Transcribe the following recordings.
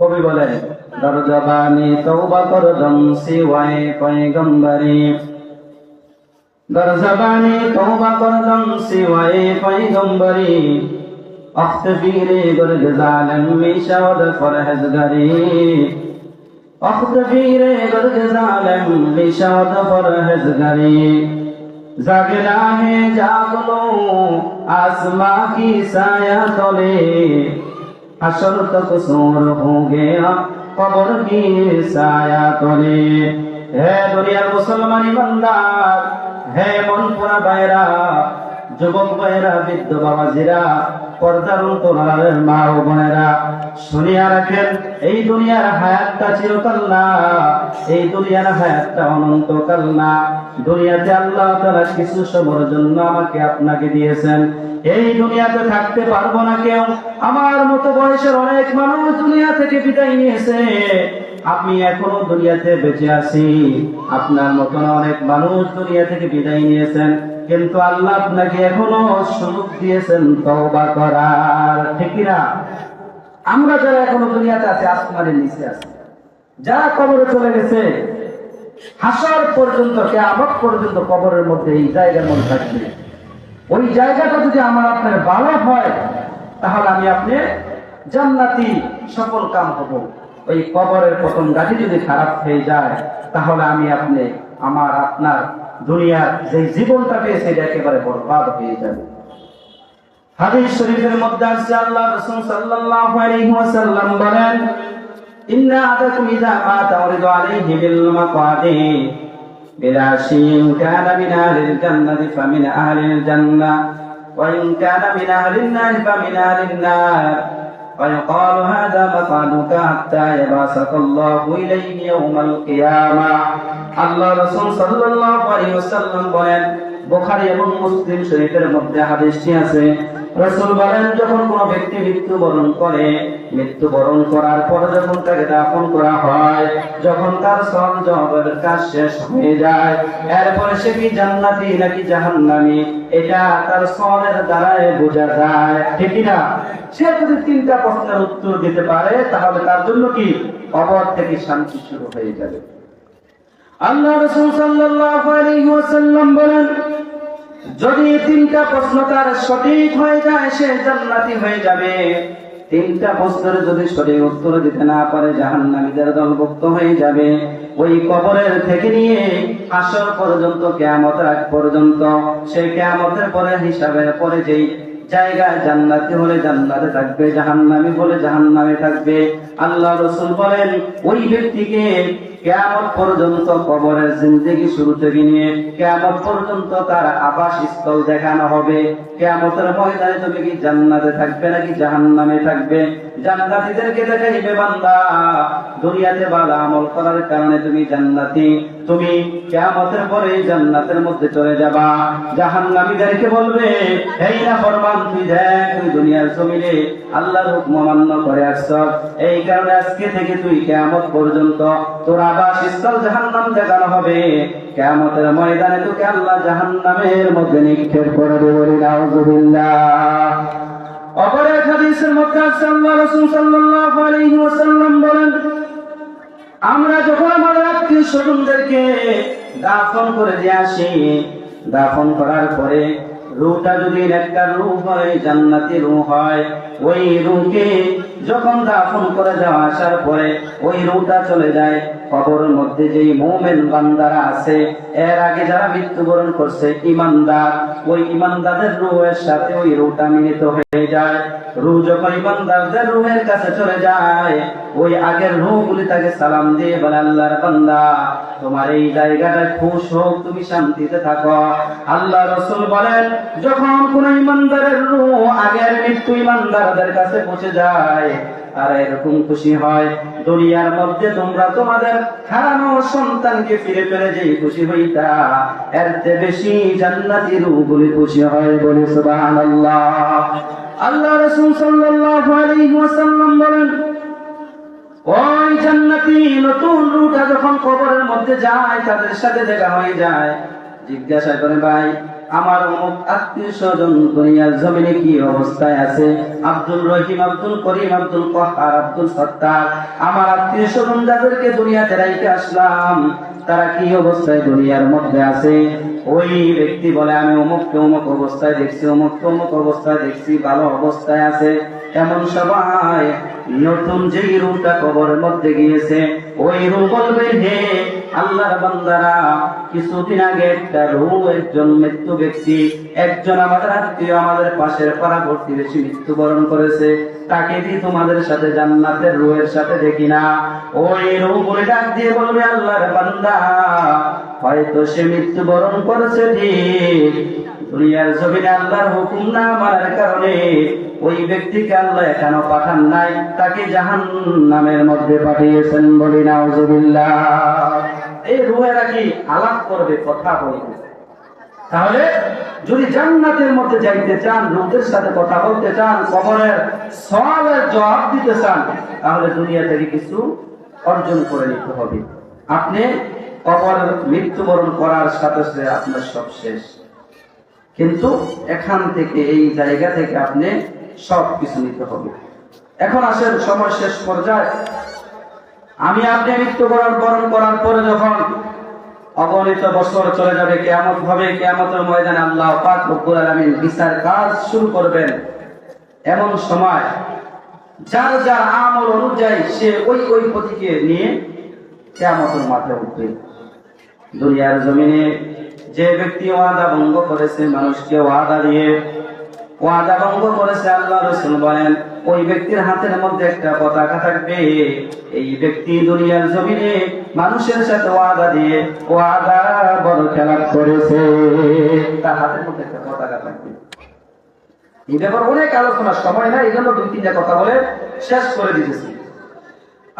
কবি বলেন দরজবানি তৌবা করদম সিওয়ায়ে পয়গম্বরি দরজবানি তৌবা করদম সিওয়ায়ে পয়গম্বরি اختفیری گرد ظالم میشا و فرهزگری اختفیری گرد ظالم میشا و فرهزگری زگراہ جاگلو آسما کی سایہ تلے हशर तक सोर हो गया कब्र की साया तले হে দুনিয়ার মুসলমান ইমানদার হে মনপুরা বাইরা যুবক ভাইরা বৃদ্ধ বাবাজিরা পর্দার অন্তরালের মা ও বোনেরা, শুনিয়া রাখেন, এই দুনিয়ার হায়াতটা চিরকাল না, এই দুনিয়ার হায়াতটা অনন্তকাল না। দুনিয়াতে আল্লাহ তাআলা কিছু সময়ের জন্য আমাকে আপনাকে দিয়েছেন। এই দুনিয়াতে থাকতে পারব না কেউ। আমার মতো বয়সের অনেক মানুষ দুনিয়া থেকে বিদায় নিয়েছে। আমি এখনও দুনিয়াতে বেঁচে আছি। আপনার মতন অনেক মানুষ দুনিয়া থেকে বিদায় নিয়েছেন, কিন্তু আল্লাহ আপনাকে এখনও সুযোগ দিয়েছেন তওবা করার। ঠিক না আমরা যারা এখনও দুনিয়াতে আছি, আসমানের নিচে আছি, যারা কবরে চলে গেছে, হাসার পর্যন্ত কে কেয়ামত পর্যন্ত কবরের মধ্যে এই জায়গার মধ্যে থাকবে। ওই জায়গাটা যদি আমার আপনার ভালো হয়, তাহলে আমি আপনি জান্নাতি সফল কাম হব। ওই কবরের প্রথম গাঠি যদি খারাপ হয়ে যায়, তাহলে আমি আপনি আমার আপনার দুনিয়ার যে জীবনটা পেয়েছে, এটা একেবারে বরবাদ হয়ে যাবে। হাদিস শরীফের মধ্যে আছে আল্লাহ রাসূল সাল্লাল্লাহু আলাইহি ওয়াসাল্লাম বলেন, ইন্না আদাকুম ইযা মাতা উরিদু আলাইহি বিল মাকাদি বিরাশি কানা মিন আহলিল জান্নাতি ফামিন আহলিল জান্নাহ ওয়া ইন কানা মিন আহলিন নার ফামিন আহলিন নার। ويقال هذا مقعدك حتى يبعثك الله إليه يوم القيامة আল্লাহ রাসূল সাল্লাল্লাহু আলাইহি ওয়াসাল্লাম বলেন বুখারী এবং মুসলিম শরীফের মধ্যে হাদিসটি আছে রাসূল বলেন যখন কোনো ব্যক্তি মৃত্যুবরণ করে মৃত্যুবরণ করার পর যখন তাকে দাফন করা হয় যখন তার সব জবের কাজ শেষ হয়ে যায় এরপরে সে কি জান্নাতি নাকি জাহান্নামী এটা তার সলের দ্বারাই বোঝা যায় ঠিক না সে যদি তিনটা প্রশ্নের উত্তর দিতে পারে, তাহলে তার জন্য কি? কবর থেকে শান্তি শুরু হয়ে যাবে। আল্লাহ রসুল বলেন, যদি তিনটা প্রশ্ন তার সঠিক হয়ে যায়, সে জান্নাতি হয়ে যাবে। তিনটা প্রশ্নের যদি সঠিক উত্তর দিতে না পারে, জাহান্নামীদের দলভুক্ত হয়ে যাবে। ওই কবরের থেকে নিয়ে আসর পর্যন্ত, কেয়ামতের আগ পর্যন্ত, সেই কেয়ামতের পরে, হিসাবের পরে যেই জায়গায় জান্নাতি হলে জান্নাতে থাকবে জাহান্নামি হলে জাহান্নামে থাকবে। আল্লাহ রসুল বলেন ওই ব্যক্তিকে কেয়ামত পর্যন্ত কবরের জিন্দগি শুরু থেকে নিয়ে কেয়ামত পর্যন্ত তার আবাস স্থল দেখানো হবে। কেয়ামতের ময়দানে তুমি কি জান্নাতে থাকবে নাকি জাহান্নামে থাকবে? জান্নাতীদেরকে দেখাইবে বান্দা। দুনিয়াতে ভালো আমল করার কারণে তুমি জান্নাতি। তুমি কেয়ামতের পরে জান্নাতের মধ্যে চলে যাবা। জাহান্নামীদেরকে বলবে এই না ফরমান তুই দেখ, তুই দুনিয়ার জমিনে আল্লাহর হুকুম অমান্য করে আসছ। এই কারণে আজকে থেকে তুই কেয়ামত পর্যন্ত তোর আবাস স্থল জাহান্নাম দেখানো হবে। ময়দানে তোকে আল্লাহ জাহান্নামের মধ্যে নিক্ষেপ নাউজুবিল্লাহ। হাদিসের মধ্যে রাসূল সাল্লাল্লাহু আলাইহি ওয়াসাল্লাম বলেন, আমরা যখন আমাদের আত্মীয় স্বজনদেরকে দাফন করে দিয়ে আসি, দাফন করার পরে রুটা যদি একটা রু হয়, জান্নাতি রু হয়, ওই রুকে যখন দাফন করে যাওয়া আসার পরে ওই রুটা চলে যায় কবরের মধ্যে যেই মোমেন বান্দারা আছে, এর আগে যারা মৃত্যুবরণ করছে, ইমানদার, ওই ইমানদারের রুহের সাথে ওই রুটা মিলিত হয়ে যায়। রু যখন ইমানদারদের রুহের কাছে চলে যায়, ওই আগের রুহগুলি তাকে সালাম দিয়ে বলে, আল্লাহর বান্দা, তোমার এই জায়গাটায় খুশ হোক, তুমি শান্তিতে থাকো। আল্লাহ রসুল বলেন, যখন কোন ইমানদারের রুহ আগের মৃত্যু ইমানদারদের কাছে পৌঁছে যায় তারা এরকম খুশি হয়। দুনিয়ার মধ্যে তোমরা তোমাদের হারানো সন্তানকে ফিরে পেলে যে খুশি হইতা, এর চেয়ে বেশি জান্নাতি রূহগুলি খুশি হয় বলে সুবহানাল্লাহ। আল্লাহ রাসূল সাল্লাল্লাহু বলেন, ওই জান্নাতি নতুন রুটা যখন কবরের মধ্যে যায়, তাদের সাথে দেখা হয়ে যায়। জিজ্ঞাসা করে, ভাই আমার অমুক আত্মীয় স্বজন দুনিয়ার জমিনে কি অবস্থায় আছে? আব্দুল রহিম, আব্দুল করিম, আব্দুল কহার, আব্দুল সত্তার। আমার আত্মীয় স্বজন যাদেরকে দুনিয়াতে রাইতে আসলাম, তারা কি অবস্থায় দুনিয়ার মধ্যে আছে? ওই ব্যক্তি বলে, আমি অমুককে অমুক অবস্থায় দেখছি, অমুককে অমুক অবস্থায় দেখছি, ভালো অবস্থায় আছে। এমন সবাই নতুন যেই রুমটা কবরের মধ্যে গিয়েছে, ওই রুম বলবে, হে আল্লাহর বান্দারা কিছুদিন আগে একটা রুম একজন মৃত্যু ব্যক্তি, একজন আমাদের আত্মীয় আমাদের পাশের পাড়া প্রতিবেশী মৃত্যুবরণ করেছে, তাকে দিয়ে তোমাদের সাথে জান্নাতের রুহের সাথে দেখি না? ওই রুহ বলে ডাক দিয়ে বলবে, আল্লাহর বান্দা, হয়তো সে মৃত্যুবরণ করেছে ঠিক। দুনিয়ার জমিনে আল্লাহর হুকুম না মানার কারণে ওই ব্যক্তিকে আল্লাহ এখনও পাঠান নাই, তাকে জাহান নামের মধ্যে পাঠিয়েছেন বলি নাউজুবিল্লাহ। এই রুহেরা কি আলাপ করবে, কথা বলবে? তাহলে যদি জান্নাতের মধ্যে যাইতে চান, লোকদের সাথে কথা বলতে চান, কবরের সওয়ালের জবাব দিতে চান, তাহলে দুনিয়া থেকে কিছু অর্জন করে নিতে হবে। আপনি কবর মৃত্যুবরণ করার সাথে সাথে আপনার সব শেষ। কিন্তু এখান থেকে, এই জায়গা থেকে আপনি সব কিছু নিতে হবে। এখন আসেন সময় শেষ পর্যায়ে। আমি আপনি মৃত্যুবরণ বরণ করার পরে যখন অগণিত বছর চলে যাবে কেমন হবে, কেয়ামতের ময়দানে আল্লাহ পাক রব্বুল আলামিন বিচার কাজ শুরু করবেন। এমন সময় যার যার আমল অনুযায়ী সে ওই ওই পথিকে নিয়ে কেয়ামতের মাঠে উঠবে। দুনিয়ার জমিনে যে ব্যক্তি ওয়াদা ভঙ্গ করেছে, মানুষকে ওয়াদা দিয়ে ওয়াদা ভঙ্গ করেছে আল্লাহ রসুল বলেন, ওই ব্যক্তির হাতের মধ্যে একটা পতাকা থাকবে। এই ব্যক্তি দুনিয়ার জমিনে মানুষের সাথে ওয়াদা দিয়ে ওয়াদা বড় খেলা করেছে। তার হাতের মধ্যে একটা পতাকা থাকবে। এই ব্যাপার অনেক সময় না এই জন্য দুই তিনটা কথা বলে শেষ করে দিতেছি।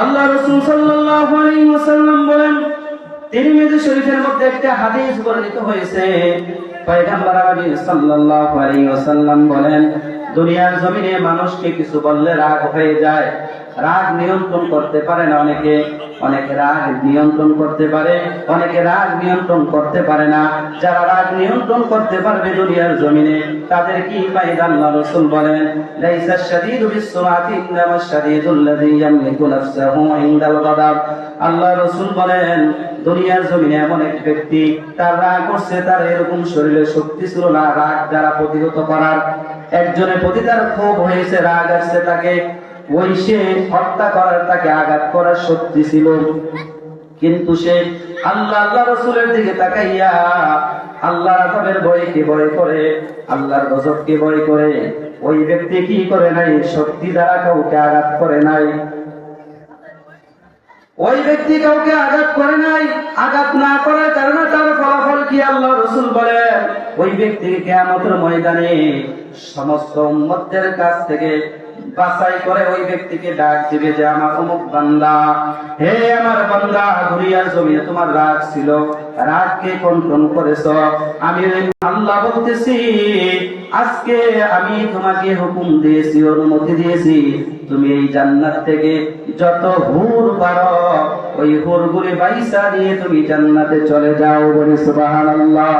আল্লাহ রসুল সাল্লাল্লাহু আলাইহি ওয়াসাল্লাম বলেন শরীফের মধ্যে একটা হাদিস বর্ণিত হয়েছে পয়গম্বর আলী সাল্লাল্লাহু আলাইহি ওয়াসাল্লাম বলেন দুনিয়ার জমিনে মানুষকে কিছু বললে রাগ হয়ে যায়। রাগ নিয়ন্ত্রণ করতে পারে না অনেকে। অনেকে রাগ নিয়ন্ত্রণ করতে পারে, অনেকে রাগ নিয়ন্ত্রণ করতে পারে না। যারা রাগ নিয়ন্ত্রণ করতে পারবে দুনিয়ার জমিনে, তাদের কি আল্লাহ রাসূল বলেন? আল্লাহ রাসূল বলেন, দুনিয়ার জমিনে এমন এক ব্যক্তি, তার রাগ করছে, তার এরকম শরীরে শক্তি ছিল না, রাগ দ্বারা প্রতিহত করার। একজনের প্রতি তার ক্ষোভ হয়েছে রাগ আসছে তাকে, ওই সে হত্যা করার তাকে আঘাত করার শক্তি ছিল। কিন্তু সে আল্লাহ আল্লাহ রসুলের দিকে তাকাইয়া আল্লাহ আজাবের কে ভয় করে? আল্লাহর গজবকে ভয় করে? ওই ব্যক্তি কি করে নাই? শক্তি দ্বারা কাউকে আঘাত করে নাই। ওই ব্যক্তি কাউকে আঘাত করে নাই, আঘাত না করার কারণে তার ফলাফল কি আল্লাহ রসুল বলে ওই ব্যক্তিকে কেয়ামতের ময়দানে সমস্ত উম্মতের কাছ থেকে বাছাই করে ওই ব্যক্তিকে ডাক দিবে যে, আমার অমুক বান্দা। হে আমার বান্দা, দুনিয়ার জমিনে তোমার রাগ ছিল। রাগকে কন্ট্রোল করেছ। আমি আল্লাহ বলতেছি, আজকে আমি তোমাকে হুকুম দিয়েছি, অনুমতি দিয়েছি। তুমি এই জান্নাত থেকে যত হুর পারো, ওই হুরগুলি বাইসা দিয়ে তুমি জান্নাতে চলে যাও বলে সুবহানাল্লাহ।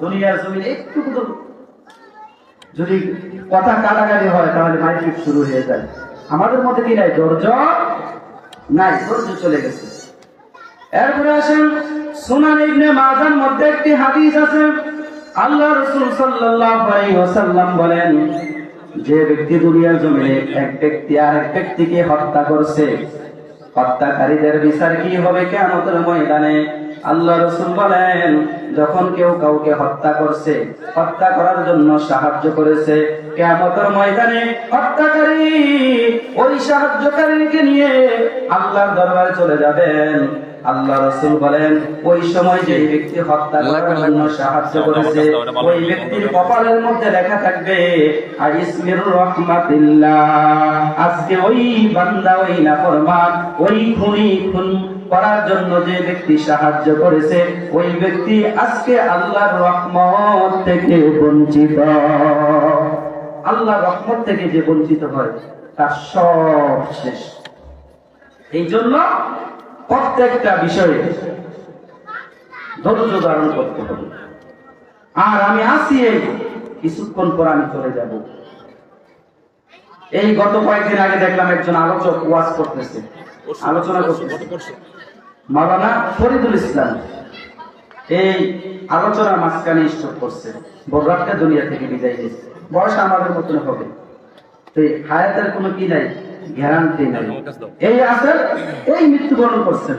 দুনিয়ার জমিনে একটু যদি কথা কাটাকাটি হয়, তাহলে মাইফিক শুরু হয়ে যায়। আমাদের মধ্যে কি নাই? ধৈর্য নাই, ধৈর্য চলে গেছে। এরপরে আসেন সুনান ইবনে মাজার মধ্যে একটি হাদিস আছে। আল্লাহ রাসূল সাল্লাল্লাহু ওয়াসাল্লাম বলেন, যে ব্যক্তি দুনিয়ার জমিনে এক ব্যক্তি আর এক ব্যক্তিকে হত্যা করছে, হত্যাকারীদের বিচার কি হবে কেমতের ময়দানে? আল্লাহ রসুল বলেন যখন কেউ কাউকে হত্যা করছে হত্যা করার জন্য সাহায্য করেছে কেমতের ময়দানে হত্যাকারী ওই সাহায্যকারীকে নিয়ে আল্লাহর দরবারে চলে যাবেন। আল্লাহ রসুল বলেন ওই সময় যে ব্যক্তি হত্যা করার জন্য সাহায্য করেছে ওই ব্যক্তির কপালের মধ্যে লেখা থাকবে রহমাতিল্লাহ। আজকে ওই বান্দা ওই নাফরমান ওই খুনি খুন করার জন্য যে ব্যক্তি সাহায্য করেছে, ওই ব্যক্তি আজকে আল্লাহর রহমত থেকে বঞ্চিত। আল্লাহর রহমত থেকে যে বঞ্চিত হয়, তার সব শেষ। এই জন্য প্রত্যেকটা বিষয়ে ধৈর্য ধারণ করতে হবে। আর আমি আসি কিছুক্ষণ পর আমি চলে যাব। এই গত কয়েকদিন আগে দেখলাম একজন আলোচক ওয়াজ করতেছে। আলোচনা করতেছে মাওলানা ফরিদুল ইসলাম এই আলোচনার মাঝখানে স্টপ করছে। বড়রাতটা দুনিয়া থেকে বিদায় নিয়েছে। বয়স আমাদের মতন হবে। তো হায়াতের কোনো কি নাই গ্যারান্টি নাই। এই এই মৃত্যুবরণ করছেন।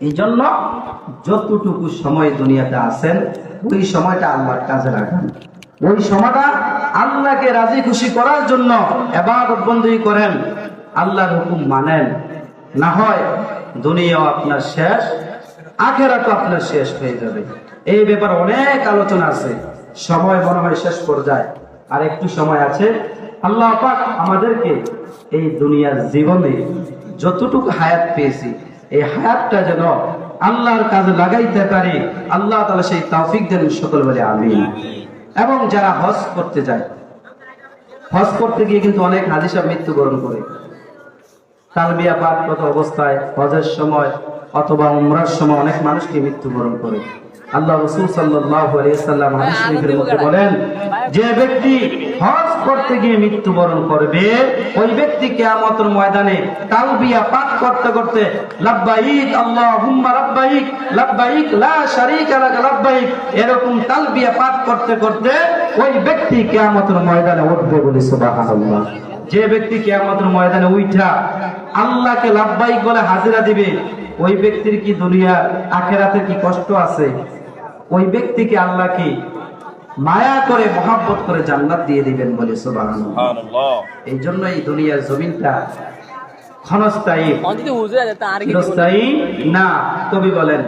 এই জন্য যতটুকু সময় দুনিয়াতে আছেন ওই সময়টা আল্লাহর কাজে লাগান। ওই সময়টা আল্লাহকে রাজি খুশি করার জন্য এবাদত বন্দী করেন। আল্লাহর হুকুম মানেন। না হয় দুনিয়াও আপনার শেষ আখেরা তো আপনার শেষ হয়ে যাবে। এই ব্যাপারে অনেক আলোচনা আছে। সময় মনে হয় শেষ পর্যায়ে। আর একটু সময় আছে। আল্লাহ পাক আমাদেরকে এই দুনিয়ার জীবনে যতটুকু হায়াত পেয়েছি, এই হায়াতটা যেন আল্লাহর কাজে লাগাইতে পারি। আল্লাহ তালা সেই তৌফিক দেন সকল বলে আমি এবং যারা হজ করতে যায়, হজ করতে গিয়ে কিন্তু অনেক হাদিসা মৃত্যুবরণ করে। তালবিয়া পাঠ কত অবস্থায়, হজের সময় অথবা উমরার সময় অনেক মানুষকে মৃত্যুবরণ করে। আল্লাহ রসুল শরীফের মধ্যে বলেন, যে ব্যক্তি হজ করতে গিয়ে মৃত্যুবরণ করবে, ওই ব্যক্তি কিয়ামতের ময়দানে তালবিয়া পাঠ করতে করতে লা এরকম তালবিয়া পাঠ করতে করতে ওই ব্যক্তি কিয়ামতের ময়দানে উঠবে বলে সুবহানাল্লাহ। যে ব্যক্তি কেয়ামতের ময়দানে উইঠা আল্লাহকে লাভবাই বলে হাজিরা দিবে ওই ব্যক্তির কি দুনিয়া আখেরাতের কি কষ্ট আছে? ওই ব্যক্তিকে আল্লাহ কি মায়া করে মহাব্বত করে জান্নাত দিয়ে দিবেন বলে এই জন্য এই দুনিয়ার জমিনটা ক্ষণস্থায়ী না? কবি বলেন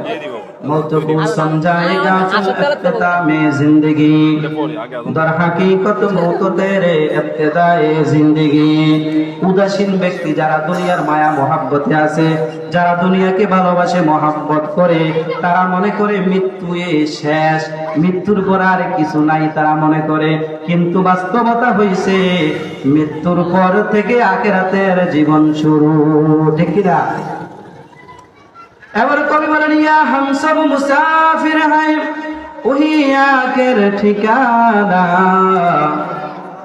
मौत को समझाएगा हाँ, जो हाँ, इब्तिदा में जिंदगी পরে আগে আজান দর হাকিকত মৌত তেরে ইবতিদায়ে জিন্দেগি উদাসীন ব্যক্তি যারা দুনিয়ার মায়া মহাব্বতে আছে যারা দুনিয়াকে ভালোবাসে মহাব্বত করে তারা মনে করে মৃত্যু এ শেষ মৃত্যুর পর আর কিছু নাই তারা মনে করে কিন্তু বাস্তবতা হইছে মৃত্যুর পর থেকে আখেরাতের জীবন শুরু ঠিক কিনা এবার কবি বলেন, ইয়া হাম সব মুসাফির হাই ওহি আগের ঠিকানা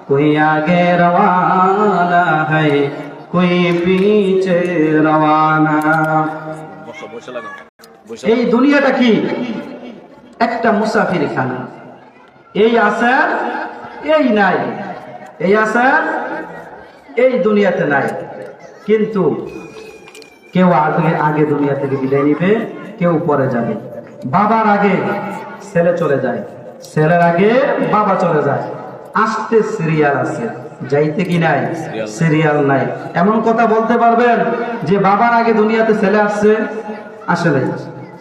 কোই আগে রওয়ানা হাই কোই পিছে রওয়ানা। এই দুনিয়াটা কি? একটা মুসাফির খানা এই আসার এই নাই। এই আসার এই দুনিয়াতে নাই। কিন্তু কেউ আগে আগে দুনিয়া থেকে বিদায় নিবে কেউ পরে যাবে। বাবার আগে ছেলে চলে যায়। ছেলের আগে বাবা চলে যায়। আসতে সিরিয়াল আছে। যাইতে কি নাই? সিরিয়াল নাই। এমন কথা বলতে পারবেন যে বাবার আগে দুনিয়াতে ছেলে আসছে আসে নাই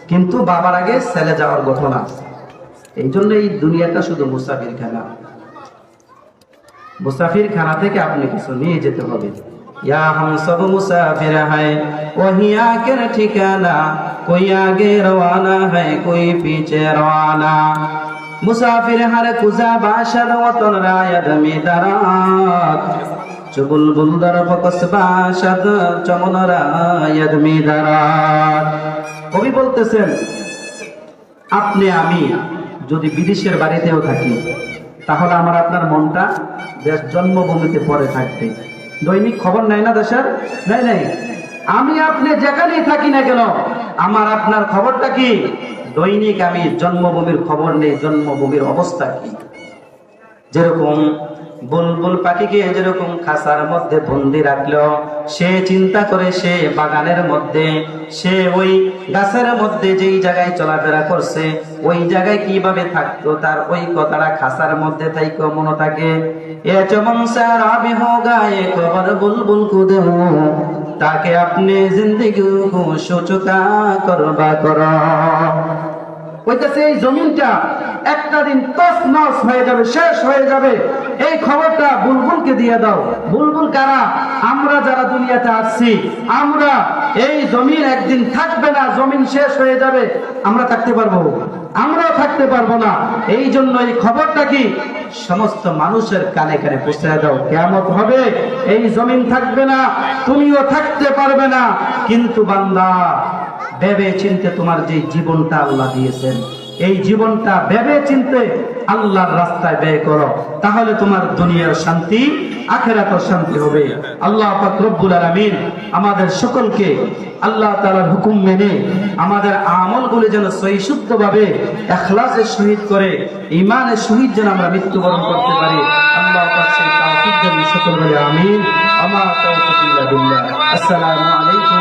কিন্তু বাবার আগে ছেলে যাওয়ার ঘটনা এই জন্য এই দুনিয়াটা শুধু মুসাফির খানা মুসাফির খানা থেকে আপনি কিছু নিয়ে যেতে হবে। ইয়া হাম সব মুসাফির হায়, ওহি আগের ঠিকানা, কোই রওয়ানা হয়, কোই পিছে রওয়ানা। মুসাফির কুজা ওতন রায়াদ মিদারাত, চুবুল বুলদার ফকস চমন রায়াদ মিদারাত। কবি বলতেছেন, আপনি আমি যদি বিদেশের বাড়িতেও থাকি, তাহলে আমার আপনার মনটা দেশ জন্মভূমিতে পড়ে থাকবে। দৈনিক খবর নাই না দেশের? নাই নাই। আমি আপনি যেখানেই থাকি না কেন, আমার আপনার খবরটা কি? দৈনিক আমি জন্মভূমির খবর নেই, জন্মভূমির অবস্থা কি? যেরকম বুলবুল পাখিকে যেরকম খাসার মধ্যে বন্দি রাখল, সে চিন্তা করে সে বাগানের মধ্যে, সে ওই গাছের মধ্যে যেই জায়গায় চলাফেরা করছে ওই জায়গায় কীভাবে থাকতো, তার ওই কথাটা খাসার মধ্যে থাইকো মনে থাকে। এ চমন স্যার, আমি হোগা এ খবর বুলবুল কুদে। তাকে আপনি জিন্দগি কো করবা কর। কইতেছে এই জমিনটা একটা দিন তস নস হয়ে যাবে, শেষ হয়ে যাবে। এই খবরটা বুলবুলকে দিয়ে দাও। বুলবুল কারা? আমরা যারা দুনিয়াতে আসছি আমরা এই জমিন একদিন থাকবে না, জমিন শেষ হয়ে যাবে, আমরা থাকতে পারব। আমরাও থাকতে পারব না। এই জন্য এই খবরটা কি? সমস্ত মানুষের কানে কানে পৌঁছে দাও। কেমন হবে, এই জমিন থাকবে না, তুমিও থাকতে পারবে না, কিন্তু বান্দা ভেবে চিনতে তোমার যে জীবনটা আল্লাহ দিয়েছেন, এই জীবনটা ভেবে চিনতে আল্লাহর রাস্তায় ব্যয় করো, তাহলে তোমার দুনিয়ার শান্তি আখেরাতের শান্তি হবে। আল্লাহ রব্বুল আলামিন আমাদের সকলকে আল্লাহ তাআলার হুকুম মেনে আমাদের আমলগুলি যেন সহি শুদ্ধভাবে এখলাসের সহিত করে ইমানের শহীদ যেন আমরা মৃত্যুবরণ করতে পারি। আল্লাহ আমিন। আসসালামু আলাইকুম